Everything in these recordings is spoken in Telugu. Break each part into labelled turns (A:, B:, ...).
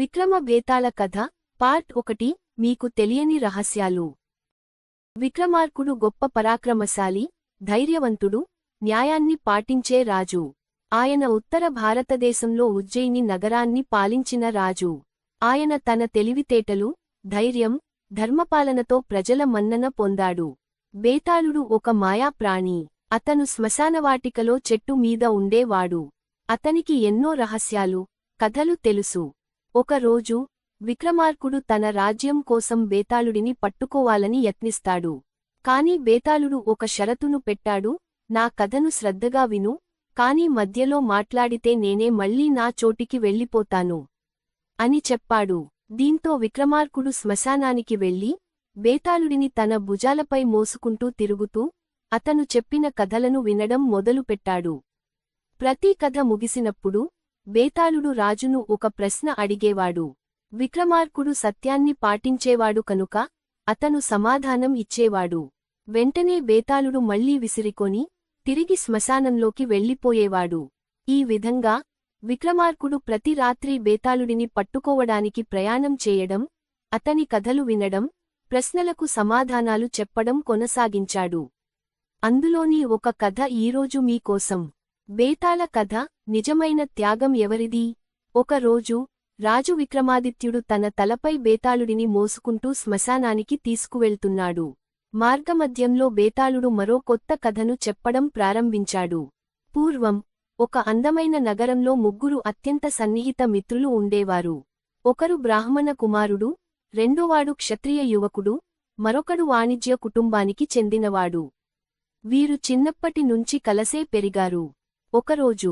A: విక్రమ బేతాళ కథ పార్ట్ ఒకటి మీకు తెలియని రహస్యాలు. విక్రమార్కుడు గొప్ప పరాక్రమశాలి ధైర్యవంతుడు న్యాయాన్ని పాటించే రాజు. ఆయన ఉత్తర భారతదేశంలో ఉజ్జయిని నగరాన్ని పాలించిన రాజు. ఆయన తన తెలివితేటలు ధైర్యం ధర్మపాలనతో ప్రజల మన్నన పొందాడు. బేతాళుడు ఒక మాయా ప్రాణి. అతను శ్మశానవాటికలో చెట్టు మీద ఉండేవాడు. అతనికి ఎన్నో రహస్యాలు కథలు తెలుసు. ఒకరోజు విక్రమార్కుడు తన రాజ్యం కోసం బేతాళుడిని పట్టుకోవాలని యత్నిస్తాడు. కాని బేతాళుడు ఒక షరతును పెట్టాడు నా కథను శ్రద్ధగా విను కాని మధ్యలో మాట్లాడితే నేనే మళ్ళీ నా చోటికి వెళ్ళిపోతాను. అని చెప్పాడు. దీంతో విక్రమార్కుడు శ్మశానానికి వెళ్ళి బేతాళుడిని తన భుజాలపై మోసుకుంటూ తిరుగుతూ అతను చెప్పిన కథలను వినడం మొదలుపెట్టాడు. ప్రతి కథ ముగిసినప్పుడు బేతాళుడు రాజును ఒక ప్రశ్న అడిగేవాడు. విక్రమార్కుడు సత్యాన్ని పాటించేవాడు కనుక అతను సమాధానం ఇచ్చేవాడు. వెంటనే బేతాళుడు మళ్ళీ విసిరికొని తిరిగి శ్మశానంలోకి వెళ్ళిపోయేవాడు. ఈ విధంగా విక్రమార్కుడు ప్రతి రాత్రి బేతాళుడిని పట్టుకోవడానికి ప్రయాణం చేయడం అతని కథలు వినడం ప్రశ్నలకు సమాధానాలు చెప్పడం కొనసాగించాడు. అందులోని ఒక కథ ఈరోజు మీకోసం. బేతాళ కథ నిజమైన త్యాగం ఎవరిది? ఒకరోజు రాజు విక్రమాదిత్యుడు తన తలపై బేతాళుడిని మోసుకుంటూ శ్మశానానికి తీసుకువెళ్తున్నాడు. మార్గమధ్యంలో బేతాళుడు మరో కొత్త కథను చెప్పడం ప్రారంభించాడు. పూర్వం ఒక అందమైన నగరంలో ముగ్గురు అత్యంత సన్నిహిత మిత్రులు ఉండేవారు. ఒకరు బ్రాహ్మణ కుమారుడు రెండోవాడు క్షత్రియ యువకుడు మరొకడు వాణిజ్య కుటుంబానికి చెందినవాడు. వీరు చిన్నప్పటి నుంచి కలసే పెరిగారు. ఒకరోజు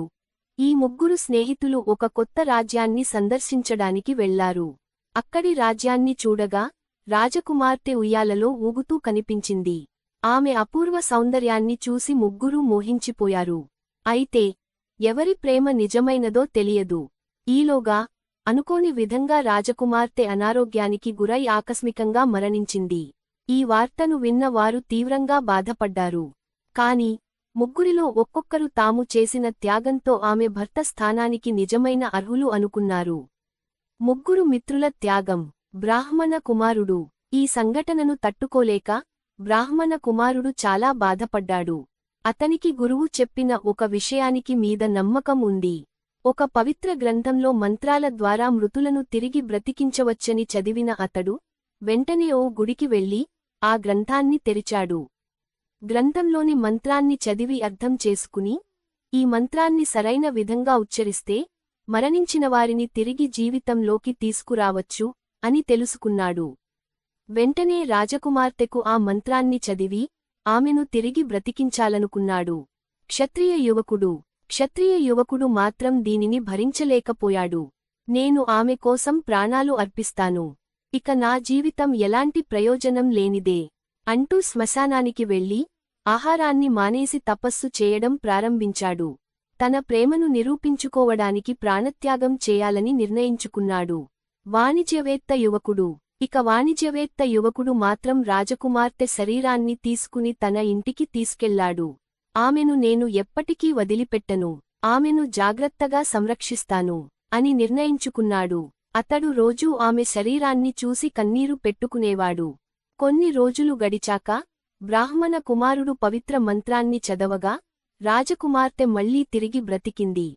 A: ఈ ముగ్గురు స్నేహితులు ఒక కొత్త రాజ్యాన్ని సందర్శించడానికి వెళ్ళారు. అక్కడి రాజ్యాన్ని చూడగా రాజకుమార్తె ఉయ్యాలలో ఊగుతూ కనిపించింది. ఆమె అపూర్వ సౌందర్యాన్ని చూసి ముగ్గురూ మోహించిపోయారు. అయితే ఎవరి ప్రేమ నిజమైనదో తెలియదు. ఈలోగా అనుకోని విధంగా రాజకుమార్తె అనారోగ్యానికి గురై ఆకస్మికంగా మరణించింది. ఈ వార్తను విన్న వారు తీవ్రంగా బాధపడ్డారు. కాని ముగ్గురిలో ఒక్కొక్కరు తాము చేసిన త్యాగంతో ఆమె భర్త స్థానానికి నిజమైన అర్హులు అనుకున్నారు. ముగ్గురు మిత్రుల త్యాగం. బ్రాహ్మణ కుమారుడు. ఈ సంఘటనను తట్టుకోలేక బ్రాహ్మణ కుమారుడు చాలా బాధపడ్డాడు. అతనికి గురువు చెప్పిన ఒక విషయానికి మీద నమ్మకం ఉంది. ఒక పవిత్ర గ్రంథంలో మంత్రాల ద్వారా మృతులను తిరిగి బ్రతికించవచ్చని చదివిన అతడు వెంటనే ఓ గుడికి వెళ్ళి ఆ గ్రంథాన్ని తెరిచాడు. గ్రంథంలోని మంత్రాన్ని చదివి అర్థం చేసుకుని ఈ మంత్రాన్ని సరైన విధంగా ఉచ్చరిస్తే మరణించిన వారిని తిరిగి జీవితంలోకి తీసుకురావచ్చు అని తెలుసుకున్నాడు. వెంటనే రాజకుమార్తెకు ఆ మంత్రాన్ని చదివి ఆమెను తిరిగి బ్రతికించాలనుకున్నాడు. క్షత్రియ యువకుడు. క్షత్రియ యువకుడు మాత్రం దీనిని భరించలేకపోయాడు. నేను ఆమె కోసం ప్రాణాలు అర్పిస్తాను. ఇక నా జీవితం ఎలాంటి ప్రయోజనం లేనిదే. అంటూ శ్మశానానికి వెళ్ళి ఆహారాన్ని మానేసి తపస్సు చేయడం ప్రారంభించాడు. తన ప్రేమను నిరూపించుకోవడానికి ప్రాణత్యాగం చేయాలని నిర్ణయించుకున్నాడు. వాణిజ్యవేత్త యువకుడు. ఇక వాణిజ్యవేత్త యువకుడు మాత్రం రాజకుమార్తె శరీరాన్ని తీసుకుని తన ఇంటికి తీసుకెళ్ళాడు. ఆమెను నేను ఎప్పటికీ వదిలిపెట్టను. ఆమెను జాగ్రత్తగా సంరక్షిస్తాను అని నిర్ణయించుకున్నాడు. అతడు రోజూ ఆమె శరీరాన్ని చూసి కన్నీరు పెట్టుకునేవాడు. కొన్ని రోజులు గడిచాక బ్రాహ్మణ కుమారుడు పవిత్ర మంత్రాన్ని చదవగా రాజకుమార్తె మళ్ళీ తిరిగి బ్రతికింది.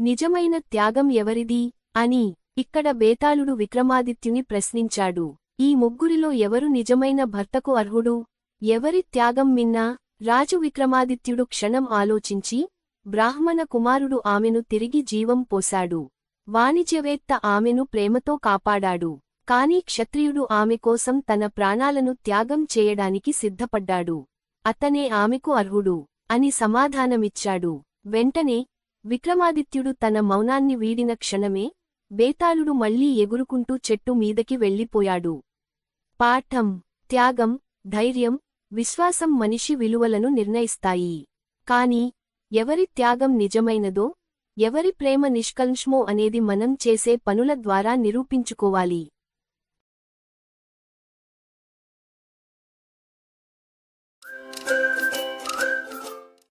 A: నిజమైన త్యాగం ఎవరిది? అని ఇక్కడ బేతాళుడు విక్రమాదిత్యుని ప్రశ్నించాడు. ఈ ముగ్గురిలో ఎవరు నిజమైన భర్తకు అర్హుడు? ఎవరి త్యాగం మిన్నా? రాజు విక్రమాదిత్యుడు క్షణం ఆలోచించి బ్రాహ్మణ కుమారుడు ఆమెను తిరిగి జీవం పోశాడు. వాణిజ్యవేత్త ఆమెను ప్రేమతో కాపాడాడు. కాని క్షత్రియుడు ఆమె కోసం తన ప్రాణాలను త్యాగం చేయడానికి సిద్ధపడ్డాడు. అతనే ఆమెకు అర్హుడు అని సమాధానమిచ్చాడు. వెంటనే విక్రమాదిత్యుడు తన మౌనాన్ని వీడిన క్షణమే బేతాళుడు మళ్ళీ ఎగురుకుంటూ చెట్టు మీదకి వెళ్ళిపోయాడు. పాఠం త్యాగం ధైర్యం విశ్వాసం మనిషి విలువలను నిర్ణయిస్తాయి. కాని ఎవరి త్యాగం నిజమైనదో ఎవరి ప్రేమ నిష్కల్ష్మో అనేది మనం చేసే పనుల ద్వారా నిరూపించుకోవాలి.